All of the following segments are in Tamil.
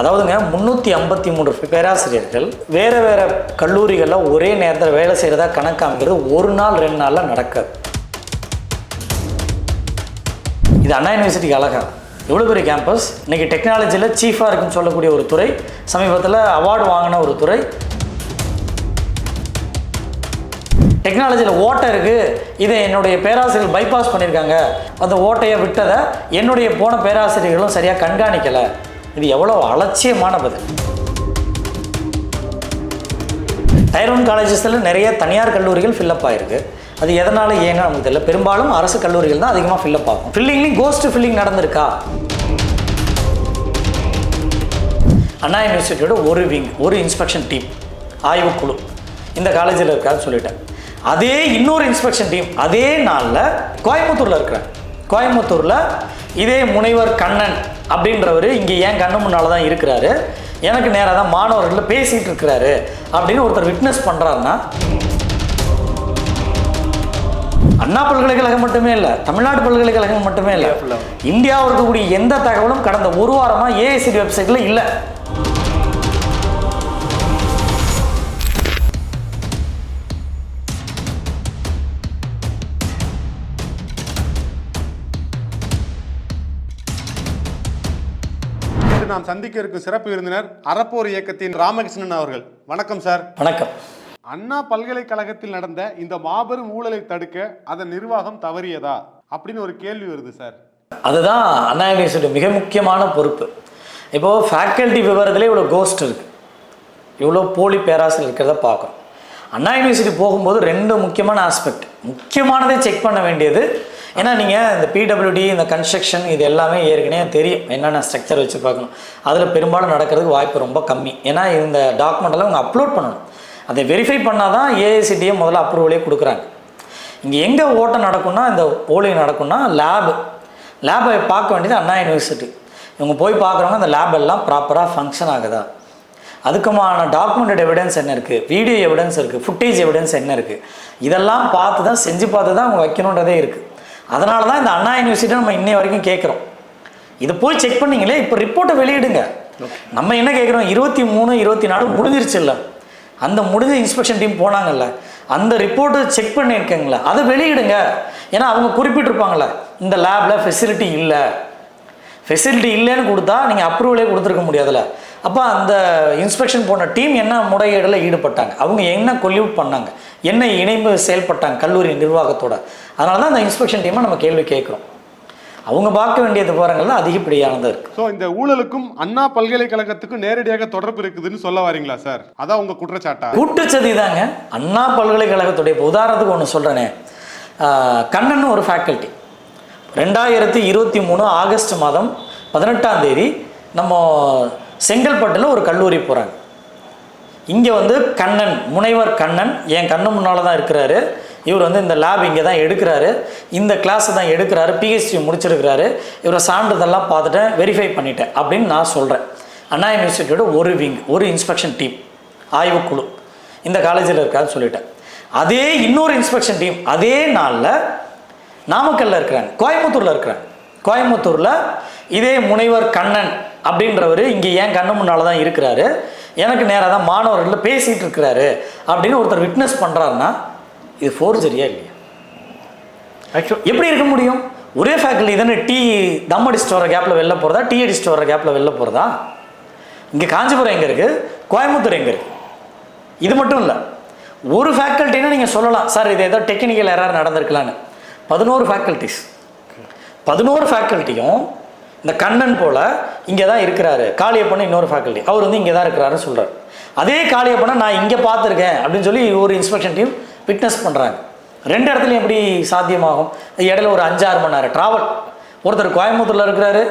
அதாவதுங்க முந்நூற்றி ஐம்பத்தி மூன்று பேராசிரியர்கள் வேறு வேறு கல்லூரிகளில் ஒரே நேரத்தில் வேலை செய்கிறதா கணக்காங்கிறது ஒரு நாள் ரெண்டு நாளில் நடக்காது. இது அண்ணா யூனிவர்சிட்டிக்கு அழகா. எவ்வளோ பெரிய கேம்பஸ்? இன்றைக்கி டெக்னாலஜியில் சீஃபாக இருக்குன்னு சொல்லக்கூடிய ஒரு துறை சமீபத்தில் அவார்டு வாங்கின ஒரு துறை. டெக்னாலஜியில் ஓட்டை இருக்குது இதை என்னுடைய பேராசிரியர்கள் பைபாஸ் பண்ணியிருக்காங்க அந்த ஓட்டையை விட்டதை என்னுடைய போன பேராசிரியர்களும் சரியாக கண்காணிக்கலை. இது எவ்வளோ அலட்சியமான பதில். டைரோன் காலேஜஸில் நிறைய தனியார் கல்லூரிகள் ஃபில்லப் ஆயிருக்கு. அது எதனால் ஏன்னு நமக்கு தெரியல. பெரும்பாலும் அரசு கல்லூரிகள் தான் அதிகமாக ஃபில்லப் ஆகும். ஃபில்லிங்லேயும் கோஸ்ட் ஃபில்லிங் நடந்திருக்கா? அண்ணா யூனிவர்சிட்டியோட ஒரு விங் ஒரு இன்ஸ்பெக்ஷன் டீம் ஆய்வுக்குழு இந்த காலேஜில் இருக்கான்னு சொல்லிட்டேன். அதே இன்னொரு இன்ஸ்பெக்ஷன் டீம் அதே நாளில் கோயம்புத்தூரில் இருக்கிறேன் கோயம்புத்தூரில் இதே முனைவர் கண்ணன் அப்படின்றவர் இங்கே ஏன் கண்ணு முன்னால் தான் இருக்கிறாரு? எனக்கு நேராக தான் மாணவர்கள் பேசிகிட்டு இருக்கிறாரு அப்படின்னு ஒருத்தர் விட்னஸ் பண்ணுறாருன்னா அண்ணா பல்கலைக்கழகம் மட்டுமே இல்லை தமிழ்நாடு பல்கலைக்கழகம் மட்டுமே இல்லை இந்தியாவில் இருக்கக்கூடிய எந்த தகவலும் கடந்த ஒரு வாரமாக ஏஐசிடி வெப்சைட்டில் இல்லை. நாம் சந்திக்க இருக்கும் சிறப்பு விருந்தினர் அறப்போர் இயக்கத்தின் ராமகிருஷ்ணன் அவர்கள். வணக்கம் சார். வணக்கம். அண்ணா பல்கலைக்கழகத்தில் நடந்த இந்த மாபெரும் ஊழலை தடுக்க அதன் நிர்வாகம் தவறியதா அப்படின்னு ஒரு கேள்வி வருது சார். அதுதான் அண்ணா யூனிவர்சிட்டி மிக முக்கியமான பொறுப்பு. இப்போது ஃபேக்கல்ட்டி விவரத்திலே இவ்வளோ கோஸ்ட் இருக்குது இவ்வளோ போலி பேராசிரியர் இருக்கிறத பார்க்குறோம் அண்ணா யூனிவர்சிட்டி போகும்போது ரெண்டு முக்கியமான ஆஸ்பெக்ட் முக்கியமானதை செக் பண்ண வேண்டியது. ஏன்னா நீங்கள் இந்த பிடபிள்யூடி இந்த கன்ஸ்ட்ரக்ஷன் இது எல்லாமே ஏற்கனவே தெரியும். என்னென்ன ஸ்ட்ரக்சர் வச்சு பார்க்கணும். அதில் பெரும்பாலும் நடக்கிறதுக்கு வாய்ப்பு ரொம்ப கம்மி. ஏன்னா இந்த டாக்குமெண்ட்டெல்லாம் அவங்க அப்லோட் பண்ணணும். அதை வெரிஃபை பண்ணால் தான் ஏஐசிடியை முதல்ல அப்ரூவலே கொடுக்குறாங்க. இங்கே எங்கே ஓட்டம் நடக்கும்னா இந்த ஓலிங் நடக்கும்னா லேபு லேபை பார்க்க வேண்டியது அண்ணா யூனிவர்சிட்டி இவங்க போய் பார்க்குறவங்க அந்த லேப் எல்லாம் ப்ராப்பராக ஃபங்க்ஷன் ஆகுதா? அதுக்குமான டாக்குமெண்டட் எவிடன்ஸ் என்ன இருக்குது வீடியோ எவிடன்ஸ் இருக்குது ஃபுட்டேஜ் எவிடன்ஸ் என்ன இருக்குது இதெல்லாம் பார்த்து தான் செஞ்சு பார்த்து தான் அவங்க வைக்கணுன்றதே இருக்குது அதனால தான் இந்த அண்ணா யூனிவர்சிட்டி நம்ம இன்னை வரைக்கும் கேட்குறோம். இதை போய் செக் பண்ணீங்களே இப்போ ரிப்போர்ட்டை வெளியிடுங்க. நம்ம என்ன கேட்குறோம்? இருபத்தி மூணு இருபத்தி நாலு முடிஞ்சிருச்சு இல்லை அந்த முடிஞ்ச இன்ஸ்பெக்ஷன் டீம் போனாங்கல்ல. அந்த ரிப்போர்ட்டை செக் பண்ணியிருக்கேங்களா? அதை வெளியிடுங்க. ஏன்னா அவங்க குறிப்பிட்டிருப்பாங்களே இந்த லேபில் ஃபெசிலிட்டி இல்லை. ஃபெசிலிட்டி இல்லைன்னு கொடுத்தா நீங்கள் அப்ரூவலே கொடுத்துருக்க முடியாதுல்ல. அப்போ அந்த இன்ஸ்பெக்ஷன் போன டீம் என்ன முறைகேடில் ஈடுபட்டாங்க. அவங்க என்ன கொல்யூட் பண்ணாங்க? என்ன இணைந்து செயல்பட்டாங்க கல்லூரி நிர்வாகத்தோட? அதனால தான் அந்த இன்ஸ்பெக்ஷன் டீமை நம்ம கேள்வி கேட்குறோம். அவங்க பார்க்க வேண்டிய விவரங்கள் தான் அதிகப்படியானது இருக்குது ஸோ இந்த ஊழலுக்கும் அண்ணா பல்கலைக்கழகத்துக்கும் நேரடியாக தொடர்பு இருக்குதுன்னு சொல்ல வரீங்களா சார் அதான் உங்க குற்றச்சாட்டா? கூட்டுச்சதி தாங்க அண்ணா பல்கலைக்கழகத்துடைய உதாரணத்துக்கு ஒன்று சொல்கிறேனே கண்ணன் ஒரு ஃபேக்கல்ட்டி ரெண்டாயிரத்தி இருபத்தி மூணு ஆகஸ்ட் மாதம் பதினெட்டாம் தேதி நம்ம செங்கல்பட்டில் ஒரு கல்லூரி போகிறாங்க இங்கே வந்து கண்ணன் முனைவர் கண்ணன் என் கண்ணு முன்னால் தான் இருக்கிறாரு. இவர் வந்து இந்த லேப் இங்கே தான் எடுக்கிறாரு. இந்த கிளாஸ் தான் எடுக்கிறாரு. பிஹெச்டி முடிச்சிருக்கிறாரு. இவரை சான்றிதழெல்லாம் பார்த்துட்டேன் வெரிஃபை பண்ணிட்டேன் அப்படின்னு நான் சொல்கிறேன் அண்ணா யூனிவர்சிட்டியோட ஒரு விங் ஒரு இன்ஸ்பெக்ஷன் டீம் ஆய்வுக்குழு. இந்த காலேஜில் இருக்காருன்னு சொல்லிட்டேன். அதே இன்னொரு இன்ஸ்பெக்ஷன் டீம் அதே நாளில் நாமக்கல்ல இருக்கிறாங்க கோயம்புத்தூரில் இருக்கிறாங்க கோயம்புத்தூரில் இதே முனைவர் கண்ணன் அப்படின்றவர் இங்கே ஏன் கண்ணு முன்னால் தான் இருக்கிறாரு. எனக்கு நேராக தான் மாணவர்கள் பேசிகிட்டு இருக்கிறாரு அப்படின்னு ஒருத்தர் விட்னஸ் பண்ணுறாருன்னா இது ஃபோர்ஜரியா இல்லையா? ஆக்சுவல் எப்படி இருக்க முடியும்? ஒரே ஃபேக்கல்ட்டி தானே டீ தம் அடிச்சுட்டு வர கேப்பில் வெளில போகிறதா டீ அடிச்சுட்டு வர கேப்பில் வெளில போகிறதா இங்கே காஞ்சிபுரம் எங்கே இருக்குது கோயம்புத்தூர் எங்கே இருக்குது இது மட்டும் இல்லை ஒரு ஃபேக்கல்ட்டினா நீங்கள் சொல்லலாம். சார் இது ஏதோ டெக்னிக்கல் எரர் நடந்திருக்கலான்னு பதினோரு ஃபேக்கல்ட்டிஸ் பதினோரு ஃபேக்கல்ட்டியும் இந்த கண்ணன் போல் இங்கே தான் இருக்கிறாரு. காளியப்பண்ண இன்னொரு ஃபேக்கல்ட்டி அவர் வந்து இங்கே தான் இருக்கிறாருன்னு சொல்கிறார் அதே காளியப்பனை நான் இங்கே பார்த்துருக்கேன் அப்படின்னு சொல்லி ஒரு இன்ஸ்பெக்ஷன் டீம் விட்னஸ் பண்ணுறாங்க ரெண்டு இடத்துலையும் எப்படி சாத்தியமாகும்? இடையில ஒரு அஞ்சாறு மணி நேரம் ட்ராவல் ஒருத்தர் கோயம்புத்தூரில் இருக்கிறாரு.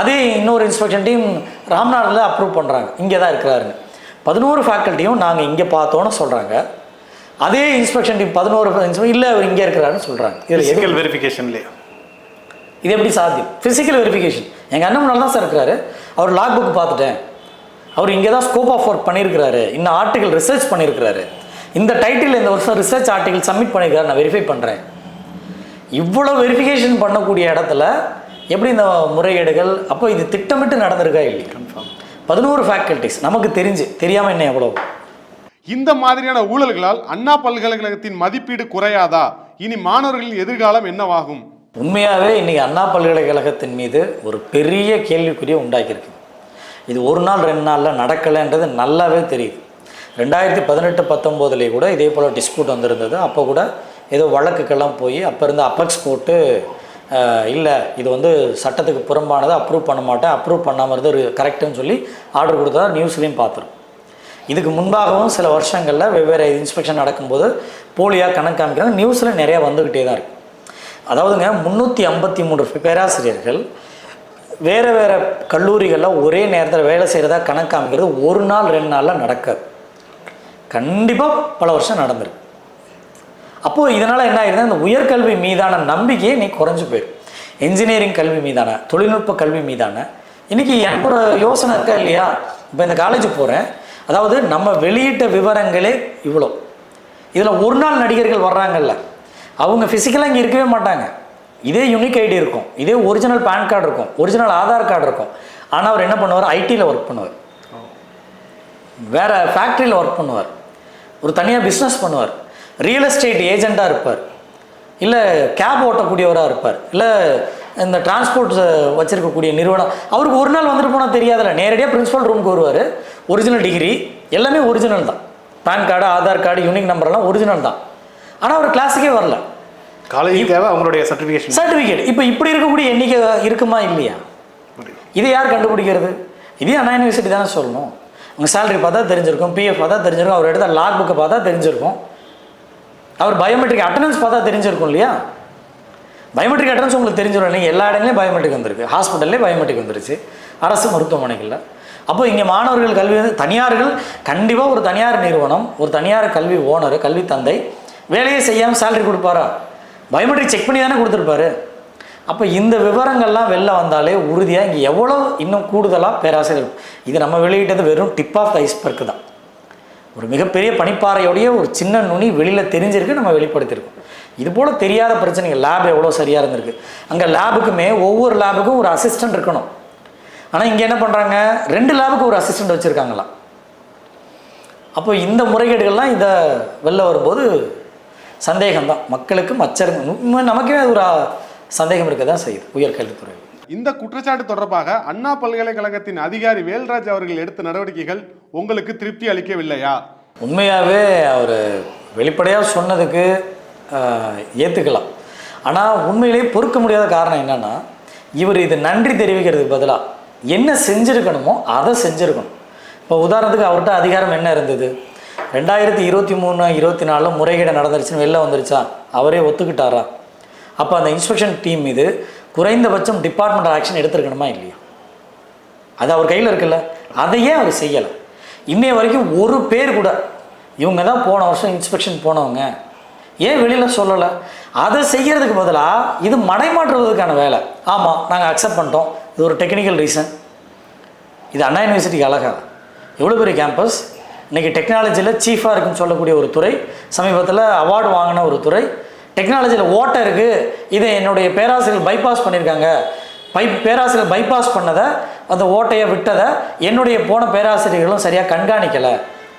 அதே இன்னொரு இன்ஸ்பெக்ஷன் டீம் ராம்நாடில் அப்ரூவ் பண்ணுறாங்க இங்கே தான் இருக்கிறாருன்னு. பதினோரு ஃபேக்கல்ட்டியும் நாங்கள் இங்கே பார்த்தோன்னு சொல்கிறாங்க அதே இன்ஸ்பெக்ஷன் டீம் பதினோரு இல்லை அவர் இங்கே இருக்கிறாருன்னு சொல்கிறாங்க இதில் வெரிஃபிகேஷன்லேயே இது எப்படி சாத்தியம்? ஃபிசிக்கல் வெரிஃபிகேஷன் எங்கள் அண்ணன் முன்னால் தான் சார் இருக்கிறாரு. அவர் லாக் புக் பார்த்துட்டேன். அவர் இங்கே தான் ஸ்கோப் ஆஃப் ஒர்க் பண்ணியிருக்கிறாரு. இன்னும் ஆர்டிகல் ரிசர்ச் பண்ணியிருக்கிறாரு. இந்த டைட்டில் இந்த வருஷம் ரிசர்ச் ஆர்டிகல் சப்மிட் பண்ணியிருக்காரு. நான் வெரிஃபை பண்ணுறேன் இவ்வளோ வெரிஃபிகேஷன் பண்ணக்கூடிய இடத்துல எப்படி இந்த முறைகேடுகள் அப்போ இது திட்டமிட்டு நடந்திருக்கா இல்லையா? பதினோரு ஃபேக்கல்ட்டிஸ் நமக்கு தெரிஞ்சு. தெரியாமல் என்ன எவ்வளோ இந்த மாதிரியான ஊழல்களால் அண்ணா பல்கலைக்கழகத்தின் மதிப்பீடு குறையாதா? இனி மாணவர்களின் எதிர்காலம் என்னவாகும்? உண்மையாகவே இன்றைக்கி அண்ணா பல்கலைக்கழகத்தின் மீது ஒரு பெரிய கேள்விக்குறியை உண்டாக்கியிருக்கு. இது ஒரு நாள் ரெண்டு நாளில் நடக்கலைன்றது நல்லாவே தெரியுது. ரெண்டாயிரத்தி பதினெட்டு பத்தொம்போதுலேயே கூட இதே போல் டிஸ்பியூட் வந்திருந்தது. அப்போ கூட ஏதோ வழக்குக்கெல்லாம் போய் அப்போ இருந்த அப்பெக்ஸ் போட்டு இல்லை இது வந்து சட்டத்துக்கு புறம்பானதை அப்ரூவ் பண்ண மாட்டேன் அப்ரூவ் பண்ணாமல் இருந்து கரெக்டுன்னு சொல்லி ஆர்டர் கொடுத்தா நியூஸ்லேயும் பார்த்துரும். இதுக்கு முன்பாகவும் சில வருஷங்களில் வெவ்வேறு இன்ஸ்பெக்ஷன் நடக்கும்போது போலியாக கணக்கு காமிக்கிறது நியூஸில் நிறையா வந்துக்கிட்டே தான் இருக்குது அதாவதுங்க முந்நூற்றி ஐம்பத்தி மூன்று பேராசிரியர்கள் வேறு வேறு கல்லூரிகளில் ஒரே நேரத்தில் வேலை செய்கிறதா கணக்கு காமிக்கிறது ஒரு நாள் ரெண்டு நாளில் நடக்காது. கண்டிப்பாக பல வருஷம் நடந்திருக்கு. அப்போது இதனால் என்ன ஆயிருது அந்த உயர்கல்வி மீதான நம்பிக்கையே இன்னைக்கு குறைஞ்சி போயிடும். இன்ஜினியரிங் கல்வி மீதான தொழில்நுட்ப கல்வி மீதான இன்றைக்கி எனக்கு ஒரு யோசனை இருக்கா இல்லையா? இப்போ இந்த காலேஜ் போகிறேன் அதாவது நம்ம வெளியிட்ட விவரங்களே இவ்வளோ. இதில் ஒரு நாள் நடிகர்கள் வர்றாங்கல்ல அவங்க ஃபிசிக்கலாக இங்கே இருக்கவே மாட்டாங்க. இதே யூனிக் ஐடி இருக்கும் இதே ஒரிஜினல் பேன் கார்டு இருக்கும் ஒரிஜினல் ஆதார் கார்டு இருக்கும். ஆனால் அவர் என்ன பண்ணுவார்? ஐடியில் ஒர்க் பண்ணுவார். வேறு ஃபேக்ட்ரியில் ஒர்க் பண்ணுவார். ஒரு தனியாக பிஸ்னஸ் பண்ணுவார். ரியல் எஸ்டேட் ஏஜெண்ட்டாக இருப்பார். இல்லை கேப் ஓட்டக்கூடியவராக இருப்பார். இல்லை இந்த டிரான்ஸ்போர்ட் வச்சுருக்கக்கூடிய நிறுவனம். அவருக்கு ஒரு நாள் வந்துட்டு போனால் தெரியாதுல்ல. நேரடியாக பிரின்ஸிபல் ரூமுக்கு வருவார். ஒரிஜினல் டிகிரி எல்லாமே ஒரிஜினல் தான். Pan card Aadhaar card unique நம்பர்லாம் ஒரிஜினல் தான். ஆனால் அவர் கிளாஸுக்கே வரல. காலேஜ் தேவை அவங்களுடைய சர்டிஃபிகேஷன் சர்டிஃபிகேட் இப்போ இப்படி இருக்கக்கூடிய எண்ணிக்கை இருக்குமா இல்லையா? இதை யார் கண்டுபிடிக்கிறது? இதே அண்ணா யூனிவர்சிட்டி தானே சொல்லணும். உங்கள் சேலரி பார்த்தா தெரிஞ்சிருக்கும் பிஎஃப் பார்த்தா தெரிஞ்சிருக்கும் அவர் எடுத்த லாக் புக்கை பார்த்தா தெரிஞ்சிருக்கும். அவர் பயோமெட்ரிக் அட்டண்டன்ஸ் பார்த்தா தெரிஞ்சிருக்கும் இல்லையா? பயோமெட்ரிக் அட்டண்டன்ஸ் உங்களுக்கு தெரிஞ்சிடும் இல்லைங்க எல்லா இடங்களையும் பயோமெட்ரிக் வந்திருக்கு. ஹாஸ்பிட்டல்லே பயோமெட்ரிக் வந்துருச்சு. அரசு மருத்துவமனைகளில். அப்போ இங்கே மாணவர்கள் கல்வி வந்து தனியார்கள் கண்டிப்பாக ஒரு தனியார் நிறுவனம் ஒரு தனியார் கல்வி ஓனர் கல்வி தந்தை வேலையை செய்யாமல் சேலரி கொடுப்பாரா? பயோமெட்ரிக் செக் பண்ணி தானே கொடுத்துருப்பாரு. அப்போ இந்த விவரங்கள்லாம் வெளில வந்தாலே உறுதியாக இங்கே எவ்வளோ இன்னும் கூடுதலாக பேராசிரியர் இது நம்ம வெளியிட்டது வெறும் டிப் ஆஃப் த ஐஸ்பர்க் தான். ஒரு மிகப்பெரிய பனிப்பாறையோடைய ஒரு சின்ன நுனி வெளியில் தெரிஞ்சிருக்கு நம்ம வெளிப்படுத்தியிருக்கோம். இது போல் தெரியாத பிரச்சனைகள். லேப் எவ்வளோ சரியாக இருந்திருக்கு. அங்கே லேபுக்குமே ஒவ்வொரு லேபுக்கும் ஒரு அசிஸ்டன்ட் இருக்கணும். ஆனால் இங்கே என்ன பண்ணுறாங்க ரெண்டு லேபுக்கு ஒரு அசிஸ்டன்ட் வச்சுருக்காங்களாம் அப்போ இந்த முறைகேடுகள்லாம் இதை வெளில வரும்போது சந்தேகம்தான். மக்களுக்கு மச்சர் நமக்கே ஒரு சந்தேகம் இருக்க தான் செய்யுது உயர்கல்வித்துறை இந்த குற்றச்சாட்டு தொடர்பாக அண்ணா பல்கலைக்கழகத்தின் அதிகாரி வேல்ராஜ் அவர்கள் எடுத்த நடவடிக்கைகள் உங்களுக்கு திருப்தி அளிக்கவில்லையா? உண்மையாகவே அவர் வெளிப்படையாக சொன்னதுக்கு ஏற்றுக்கலாம் ஆனால் உண்மையிலேயே பொறுக்க முடியாத காரணம் என்னென்னா இவர் இது நன்றி தெரிவிக்கிறதுக்கு பதிலாக என்ன செஞ்சுருக்கணுமோ அதை செஞ்சுருக்கணும். இப்போ உதாரணத்துக்கு அவர்கிட்ட அதிகாரம் என்ன இருந்தது? ரெண்டாயிரத்தி இருபத்தி மூணு இருபத்தி நாலில் முறைகேடு நடந்துருச்சுன்னு வெளில வந்துருச்சா? அவரே ஒத்துக்கிட்டாரா? அப்போ அந்த இன்ஸ்பெக்ஷன் டீம் மீது குறைந்தபட்சம் டிபார்ட்மெண்ட் ஆக்ஷன் எடுத்துருக்கணுமா இல்லையா? அது அவர் கையில் இருக்குல்ல. அதையே அவர் செய்யலை? இன்னைய வரைக்கும் ஒரு பேர் கூட இவங்க தான் போன வருஷம் இன்ஸ்பெக்ஷன் போனவங்க ஏன் வெளியில் சொல்லலை? அதை செய்கிறதுக்கு பதிலாக இது மடைமாற்றுவதற்கான வேலை. ஆமாம் நாங்கள் அக்செப்ட் பண்ணிட்டோம். இது ஒரு டெக்னிக்கல் ரீசன் இது அண்ணா யூனிவர்சிட்டிக்கு அழகா. எவ்வளோ பெரிய கேம்பஸ் இன்றைக்கி டெக்னாலஜியில் சீஃபாக இருக்குன்னு சொல்லக்கூடிய ஒரு துறை சமீபத்தில் அவார்டு வாங்கின ஒரு துறை. டெக்னாலஜியில் ஓட்டை இருக்குது இதை என்னுடைய பேராசிரியர் பைபாஸ் பண்ணியிருக்காங்க பை பேராசிரியர் பைபாஸ் பண்ணதை அந்த ஓட்டையை விட்டதை என்னுடைய போன பேராசிரியர்களும் சரியாக கண்காணிக்கலை.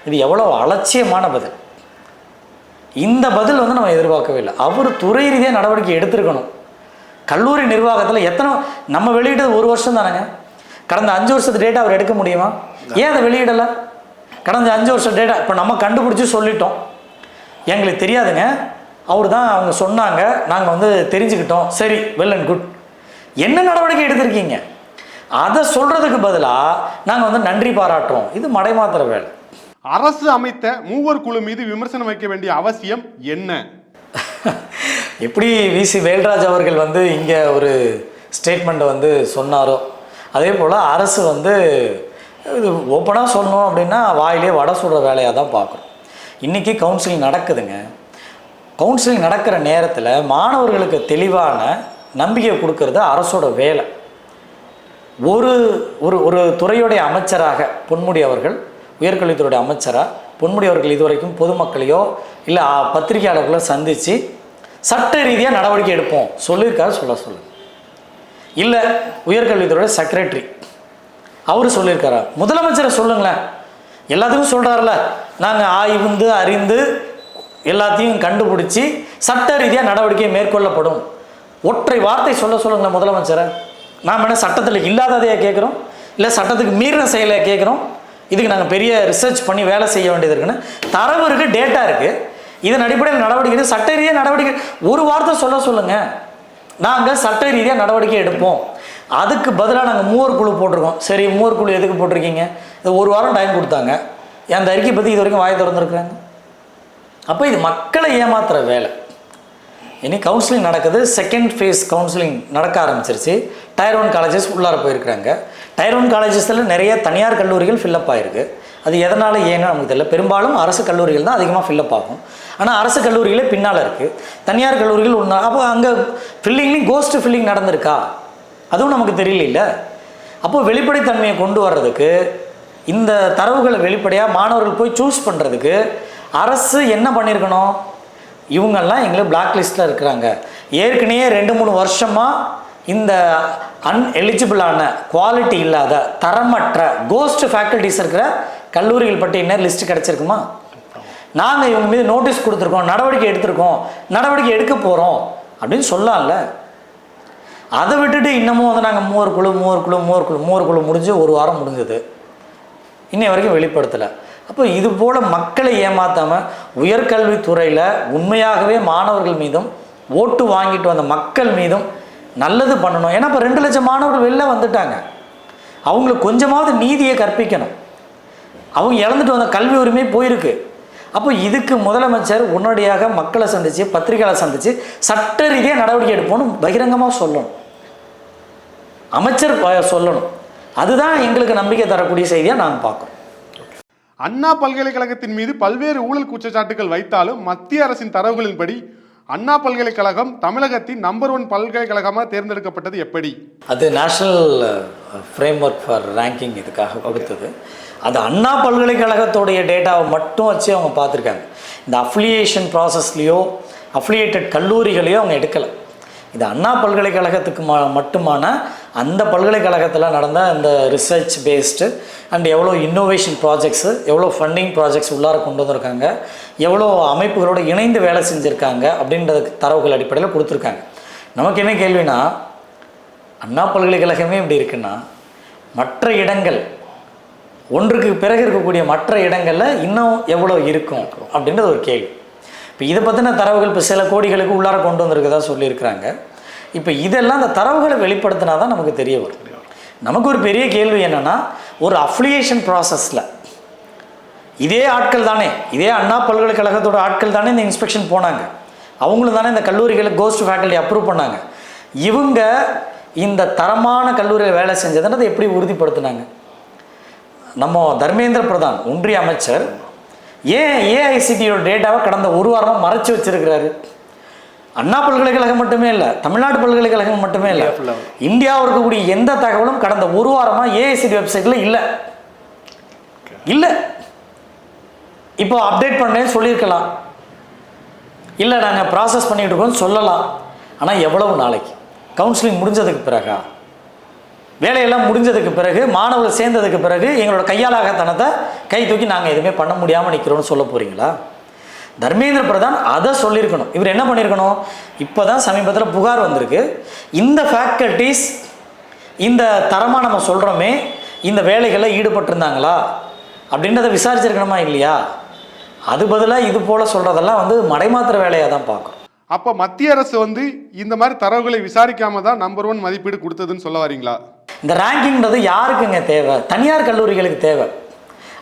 இது எவ்வளோ அலட்சியமான பதில். இந்த பதில் வந்து நம்ம எதிர்பார்க்கவே இல்லை. அவர் துறை ரீதியாக நடவடிக்கை எடுத்திருக்கணும். கல்லூரி நிர்வாகத்தில் எத்தனை நம்ம வெளியிட்டது ஒரு வருஷம் தானேங்க. கடந்த அஞ்சு வருஷத்து டேட்டா அவர் எடுக்க முடியுமா? ஏன் அதை வெளியிடலை? கடந்த அஞ்சு வருஷம் டேட்டா இப்போ நம்ம கண்டுபிடிச்சி சொல்லிட்டோம். எங்களுக்கு தெரியாதுங்க. அவர் தான் அவங்க சொன்னாங்க. நாங்கள் வந்து தெரிஞ்சுக்கிட்டோம். சரி வெல் அண்ட் குட் என்ன நடவடிக்கை எடுத்திருக்கீங்க? அதை சொல்கிறதுக்கு பதிலாக நாங்கள் வந்து நன்றி பாராட்டுறோம். இது மடைமாத்திர வேலை. அரசு அமைத்த மூவர் குழு மீது விமர்சனம் வைக்க வேண்டிய அவசியம் என்ன? எப்படி விசி வேல்ராஜ் அவர்கள் வந்து இங்கே ஒரு ஸ்டேட்மெண்ட்டை வந்து சொன்னாரோ அதே போல் அரசு வந்து இது ஓப்பனாக சொன்னோம் அப்படின்னா வாயிலே வடை சுடுற வேலையாக தான் பார்க்குறோம் இன்றைக்கி கவுன்சிலிங் நடக்குதுங்க. கவுன்சிலிங் நடக்கிற நேரத்தில் மாணவர்களுக்கு தெளிவான நம்பிக்கை கொடுக்கறது அரசோட வேலை. ஒரு ஒரு ஒரு துறையுடைய அமைச்சராக பொன்முடி அவர்கள் உயர்கல்வித்துறையுடைய அமைச்சராக பொன்முடி அவர்கள் இதுவரைக்கும் பொதுமக்களையோ இல்லை பத்திரிகையாளர்களோ சந்தித்து சட்ட ரீதியாக நடவடிக்கை எடுப்போம். சொல்லியிருக்காரு சொல்ல சொல்லு. இல்லை உயர்கல்வித்துறையோட செக்ரட்டரி அவர் சொல்லியிருக்காரா? முதலமைச்சரை சொல்லுங்களேன். எல்லாத்துக்கும் சொல்கிறாருல நாங்கள் ஆய்வுந்து அறிந்து எல்லாத்தையும் கண்டுபிடிச்சி சட்ட ரீதியாக நடவடிக்கை மேற்கொள்ளப்படும். ஒற்றை வார்த்தை சொல்ல சொல்லுங்களேன் முதலமைச்சரை. நாம் என்ன சட்டத்தில் இல்லாததையாக கேட்குறோம் இல்லை சட்டத்துக்கு மீறின செயலை கேட்குறோம் இதுக்கு நாங்கள் பெரிய ரிசர்ச் பண்ணி வேலை செய்ய வேண்டியது இருக்குன்னு. தரவு இருக்குது டேட்டா இருக்குது இதன் அடிப்படையில் நடவடிக்கை சட்ட ரீதியாக நடவடிக்கை. ஒரு வார்த்தை சொல்ல சொல்லுங்கள் நாங்கள் சட்ட ரீதியாக நடவடிக்கை எடுப்போம். அதுக்கு பதிலாக நாங்கள் மூவர் குழு போட்டிருக்கோம். சரி மூவர் குழு எதுக்கு போட்டிருக்கீங்க? இது ஒரு வாரம் டைம் கொடுத்தாங்க. அந்த அறிக்கை பற்றி இது வரைக்கும் வாயை திறந்துருக்குறாங்க அப்போ இது மக்களை ஏமாத்துற வேலை. இனி கவுன்சிலிங் நடக்குது. செகண்ட் ஃபேஸ் கவுன்சிலிங் நடக்க ஆரம்பிச்சிருச்சு. டயர் ஒன் காலேஜஸ் உள்ளார போயிருக்கிறாங்க. டயர் ஒன் காலேஜஸில் நிறைய தனியார் கல்லூரிகள் ஃபில்லப் ஆயிருக்கு. அது எதனால் ஏன்னு நமக்கு தெரியல. பெரும்பாலும் அரசு கல்லூரிகள் தான் அதிகமாக ஃபில்லப் ஆகும். ஆனால் அரசு கல்லூரிகளே பின்னால் இருக்குது தனியார் கல்லூரிகள் ஒன்று அப்போ அங்கே ஃபில்லிங்லேயும் கோஸ்ட் ஃபில்லிங் நடந்திருக்கா? அதுவும் நமக்கு தெரியல அப்போது வெளிப்படைத்தன்மையை கொண்டு வர்றதுக்கு இந்த தரவுகளை வெளிப்படையாக மாணவர்கள் போய் சூஸ் பண்ணுறதுக்கு அரசு என்ன பண்ணியிருக்கணும் இவங்கெல்லாம் எங்களை பிளாக் லிஸ்ட்டில் இருக்கிறாங்க. ஏற்கனவே ரெண்டு மூணு வருஷமாக இந்த அன் எலிஜிபிளான குவாலிட்டி இல்லாத தரமற்ற கோஸ்ட் ஃபேக்கல்டிஸ் இருக்கிற கல்லூரிகள் பட்டியலினர் லிஸ்ட் கிடச்சிருக்குமா? நாங்கள் இவங்க மீது நோட்டீஸ் கொடுத்துருக்கோம் நடவடிக்கை எடுத்திருக்கோம் நடவடிக்கை எடுக்க போகிறோம் அப்படின்னு சொல்லலாம்ல அதை விட்டுட்டு இன்னமும் வந்து நாங்கள் மூவர் குழு மூவர் குழு மூவர் குழு மூவர் குழு முடிஞ்சு ஒரு வாரம் முடிஞ்சது. இன்னை வரைக்கும் வெளிப்படுத்தலை. அப்போ இது போல் மக்களை ஏமாற்றாமல் உயர்கல்வித்துறையில் உண்மையாகவே மாணவர்கள் மீதும் ஓட்டு வாங்கிட்டு வந்த மக்கள் மீதும் நல்லது பண்ணணும். ஏன்னா இப்போ ரெண்டு லட்சம் மாணவர்கள் வெளில வந்துட்டாங்க. அவங்களுக்கு கொஞ்சமாவது நீதியை கற்பிக்கணும். அவங்க இழந்துட்டு வந்த கல்வி உரிமை போயிருக்கு. அப்போ இதுக்கு முதலமைச்சர் உடனடியாக மக்களை சந்தித்து பத்திரிகையாளர் சந்தித்து சட்ட ரீதியாக நடவடிக்கை எடுப்போம்னு பகிரங்கமாக சொல்லணும். அமைச்சர் சொல்லணும். அதுதான் எங்களுக்கு நம்பிக்கை தரக்கூடிய செய்தியாக நாங்கள் பார்க்குறோம். அண்ணா பல்கலைக்கழகத்தின் மீது பல்வேறு ஊழல் குற்றச்சாட்டுகள் வைத்தாலும் மத்திய அரசின் தரவுகளின்படி அண்ணா பல்கலைக்கழகம் தமிழகத்தின் நம்பர் ஒன் பல்கலைக்கழகமாக தேர்ந்தெடுக்கப்பட்டது எப்படி? அது national framework for ranking இதுக்காக கொடுத்தது. அது அண்ணா பல்கலைக்கழகத்தோடைய டேட்டாவை மட்டும் வச்சு அவங்க பார்த்துருக்காங்க. இந்த அஃப்லியேஷன் ப்ராசஸ்லேயோ அஃப்லியேட்டட் கல்லூரிகளையோ அவங்க எடுக்கலை. இது அண்ணா பல்கலைக்கழகத்துக்கு ம மட்டுமான அந்த பல்கலைக்கழகத்தில் நடந்த இந்த ரிசர்ச் பேஸ்டு அண்ட் எவ்வளோ இன்னோவேஷன் ப்ராஜெக்ட்ஸு எவ்வளோ ஃபண்டிங் ப்ராஜெக்ட்ஸ் உள்ளார கொண்டு வந்திருக்காங்க எவ்வளோ அமைப்புகளோடு இணைந்து வேலை செஞ்சுருக்காங்க அப்படின்றதுக்கு தரவுகள் அடிப்படையில் கொடுத்துருக்காங்க. நமக்கு என்ன கேள்வினா அண்ணா பல்கலைக்கழகமே இப்படி இருக்குன்னா மற்ற இடங்கள் ஒன்றுக்கு பிறகு இருக்கக்கூடிய மற்ற இடங்களில் இன்னும் எவ்வளோ இருக்கும் அப்படின்றது ஒரு கேள்வி. இப்போ இதை பற்றின தரவுகள் இப்போ சில கோடிகளுக்கு உள்ளார கொண்டு வந்திருக்கதா சொல்லியிருக்கிறாங்க. இப்போ இதெல்லாம் அந்த தரவுகளை வெளிப்படுத்தினா தான் நமக்கு தெரிய வரும். நமக்கு ஒரு பெரிய கேள்வி என்னென்னா ஒரு அஃப்லியேஷன் ப்ராசஸில் இதே ஆட்கள் தானே இதே அண்ணா பல்கலைக்கழகத்தோட ஆட்கள் தானே இந்த இன்ஸ்பெக்ஷன் போனாங்க. அவங்களும் தானே இந்த கல்லூரிகளுக்கு கோஸ்ட் ஃபேக்கல்ட்டி அப்ரூவ் பண்ணாங்க. இவங்க இந்த தரமான கல்லூரியில் வேலை செஞ்சதுன்றதை எப்படி உறுதிப்படுத்தினாங்க? நம்ம தர்மேந்திர பிரதான் ஒன்றிய அமைச்சர் ஏன் ஏஐசிடியோட டேட்டாவை கடந்த ஒரு வாரமாக மறைச்சு வச்சிருக்கிறாரு? அண்ணா பல்கலைக்கழகம் மட்டுமே இல்லை தமிழ்நாடு பல்கலைக்கழகம் மட்டுமே இல்லை. இந்தியாவில் இருக்கக்கூடிய எந்த தகவலும் கடந்த ஒரு வாரமாக ஏஐசிடி வெப்சைட்டில் இல்லை. இல்லை. இப்போ அப்டேட் பண்ணேன்னு சொல்லியிருக்கலாம். இல்லை நாங்கள் ப்ராசஸ் பண்ணிட்டு இருக்கோம்னு சொல்லலாம். ஆனால் எவ்வளவு நாளைக்கு? கவுன்சிலிங் முடிஞ்சதுக்கு பிறகா? வேலையெல்லாம் முடிஞ்சதுக்கு பிறகு மாணவர்கள் சேர்ந்ததுக்கு பிறகு எங்களோட கையாளாகத்தனத்தை கை தூக்கி நாங்கள் எதுவுமே பண்ண முடியாமல் நிற்கிறோம்னு சொல்ல போகிறீங்களா தர்மேந்திர பிரதான் அதை சொல்லியிருக்கணும். இவர் என்ன பண்ணியிருக்கணும்? இப்போ தான் சமீபத்தில் புகார் வந்திருக்கு. இந்த ஃபேக்கல்ட்டிஸ் இந்த தரமாக நம்ம சொல்கிறோமே இந்த வேலைகளில் ஈடுபட்டிருந்தாங்களா? அப்படின்றத விசாரிச்சிருக்கணுமா இல்லையா? அது பதிலாக இது போல் சொல்கிறதெல்லாம் வந்து மடைமாத்திர வேலையாக தான் பார்க்கும். அப்போ மத்திய அரசு வந்து இந்த மாதிரி தரவுகளை விசாரிக்காம தான் நம்பர் ஒன் மதிப்பீடு கொடுத்ததுன்னு சொல்ல வரீங்களா? இந்த ரேங்கிங்கிறது யாருக்குங்க தேவை? தனியார் கல்லூரிகளுக்கு தேவை.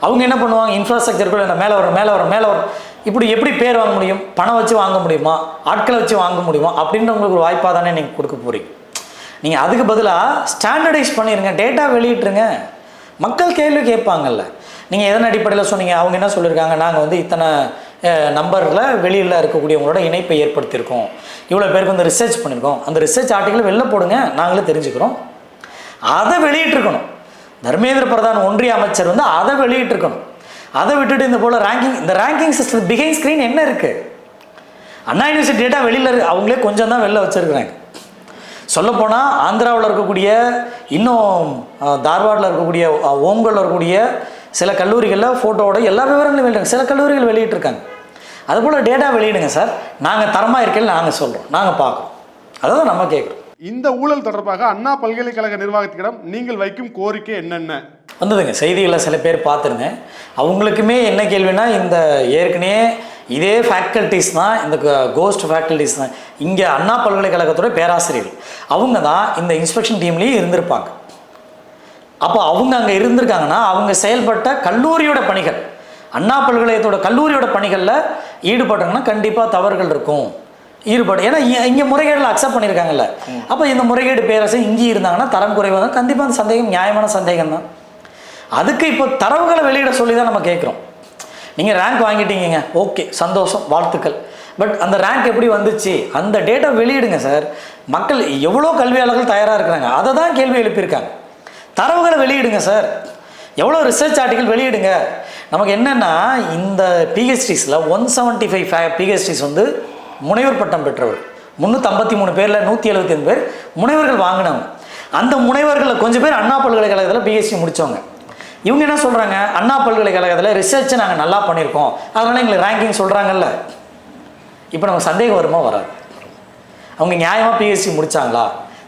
அவங்க என்ன பண்ணுவாங்க? இன்ஃப்ராஸ்ட்ரக்சர் கூட மேலே வரும் மேலே வரும் மேலே வரும். இப்படி எப்படி பேர் வாங்க முடியும்? பணம் வச்சு வாங்க முடியுமா? ஆட்களை வச்சு வாங்க முடியுமா? அப்படின்றவங்களுக்கு ஒரு வாய்ப்பாக தானே நீங்கள் கொடுக்க போகிறீங்க நீங்கள் அதுக்கு பதிலாக ஸ்டாண்டர்டைஸ் பண்ணிடுங்க டேட்டா வெளியிட்டுருங்க. மக்கள் கேள்வி கேட்பாங்கல்ல. நீங்கள் எதன் அடிப்படையில் சொன்னீங்க? அவங்க என்ன சொல்லியிருக்காங்க நாங்கள் வந்து இத்தனை நம்பரில் வெளியில் இருக்கக்கூடியவங்களோட இணைப்பை ஏற்படுத்தியிருக்கோம். இவ்வளோ பேருக்கு வந்து ரிசர்ச் பண்ணியிருக்கோம். அந்த ரிசர்ச் ஆர்டிக்கல் வெளில போடுங்க. நாங்களே தெரிஞ்சுக்கிறோம். அதை வெளியிட்டிருக்கணும். தர்மேந்திர பிரதான் ஒன்றிய அமைச்சர் வந்து அதை வெளியிட்டிருக்கணும். அதை விட்டுட்டு இந்த போல் ரேங்கிங் இந்த ரேங்கிங் சிஸ்டம் பிகைன் ஸ்க்ரீன் என்ன இருக்குது அண்ணா யூனிவர்சிட்டி டேட்டா வெளியில் இருக்கு. அவங்களே கொஞ்சம் தான் வெளில வச்சுருக்குறாங்க. சொல்லப்போனால் ஆந்திராவில் இருக்கக்கூடிய இன்னும் தார்வாடில் இருக்கக்கூடிய ஓங்கலில் இருக்கக்கூடிய சில கல்லூரிகளில் ஃபோட்டோவோட எல்லா விவரங்களும் வெளியிட்டாங்க சில கல்லூரிகள் வெளியிட்டிருக்காங்க. அதுபோல் டேட்டா வெளியிடுங்க சார். நாங்கள் தரமாக இருக்கேன்னு நாங்கள் சொல்கிறோம் நாங்கள் பார்க்குறோம். அதான் நம்ம கேட்குறோம் இந்த ஊழல் தொடர்பாக அண்ணா பல்கலைக்கழக நிர்வாகத்திடம் நீங்கள் வைக்கும் கோரிக்கை என்னென்ன? வந்ததுங்க. செய்திகளை சில பேர் பார்த்துருங்க. அவங்களுக்குமே என்ன கேள்வினா இந்த ஏற்கனவே இதே ஃபேக்கல்ட்டிஸ் தான் இந்த கோஸ்ட் ஃபேக்கல்ட்டிஸ் தான். இங்கே அண்ணா பல்கலைக்கழகத்தோட பேராசிரியர். அவங்க தான் இந்த இன்ஸ்பெக்ஷன் டீம்லேயும் இருந்திருப்பாங்க. அப்போ அவங்க அங்கே இருந்திருக்காங்கன்னா அவங்க செயல்பட்ட கல்லூரியோட பணிகள் அண்ணா பல்கலைக்கழகத்தோட கல்லூரியோட பணிகளில் ஈடுபட்டாங்கன்னா கண்டிப்பாக தவறுகள் இருக்கும். ஈடுபடு. ஏன்னா இங்கே முறைகேடில் அக்செப்ட் பண்ணியிருக்காங்கல்ல அப்போ இந்த முறைகேடு பேரரசு இங்கே இருந்தாங்கன்னா தரம் குறைவாக தான். கண்டிப்பாக அந்த சந்தேகம் நியாயமான சந்தேகம் தான். அதுக்கு இப்போ தரவுகளை வெளியிட சொல்லி தான் நம்ம கேட்குறோம். நீங்கள் ரேங்க் வாங்கிட்டீங்க ஓகே சந்தோஷம் வாழ்த்துக்கள். பட் அந்த ரேங்க் எப்படி வந்துச்சு? அந்த டேட்டா வெளியிடுங்க சார் மக்கள் எவ்வளோ கல்வியாளர்கள் தயாராக இருக்கிறாங்க? அதை தான் கேள்வி எழுப்பியிருக்காங்க. தரவுகளை வெளியிடுங்க சார் எவ்வளோ ரிசர்ச் ஆர்டிகல் வெளியிடுங்க. நமக்கு என்னென்னா இந்த பிஹெச்டிஸில் ஒன் செவன்ட்டி ஃபைவ் ஃபே பிஹெச்டிஸ் வந்து முனைவர் பட்டம் பெற்றவர். முந்நூற்றம்பத்தி மூணு பேரில் நூற்றி எழுபத்தி பேர் முனைவர்கள் வாங்கினவங்க. அந்த முனைவர்களில் கொஞ்சம் பேர் அண்ணா பல்கலைக்கழகத்தில் பிஹெச்டி முடித்தவங்க இவங்க என்ன சொல்கிறாங்க அண்ணா பல்கலைக்கழகத்தில் ரிசர்ச்சை நாங்கள் நல்லா பண்ணியிருக்கோம். அதனால் எங்களுக்கு ரேங்கிங் சொல்கிறாங்கல்ல இப்போ நமக்கு சந்தேகம் வருமா? வராது. அவங்க நியாயமாக பிஎஸ்சி முடிச்சாங்களா?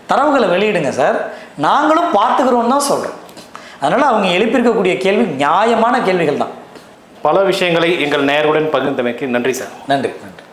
தரவுகளை வெளியிடுங்க சார் நாங்களும் பார்த்துக்கிறோன்னு தான் சொல்கிறோம் அதனால் அவங்க எழுப்பியிருக்கக்கூடிய கேள்வி நியாயமான கேள்விகள் தான். பல விஷயங்களை எங்கள் நேயருடன் பகிர்ந்தமைக்கு நன்றி சார் நன்றி நன்றி.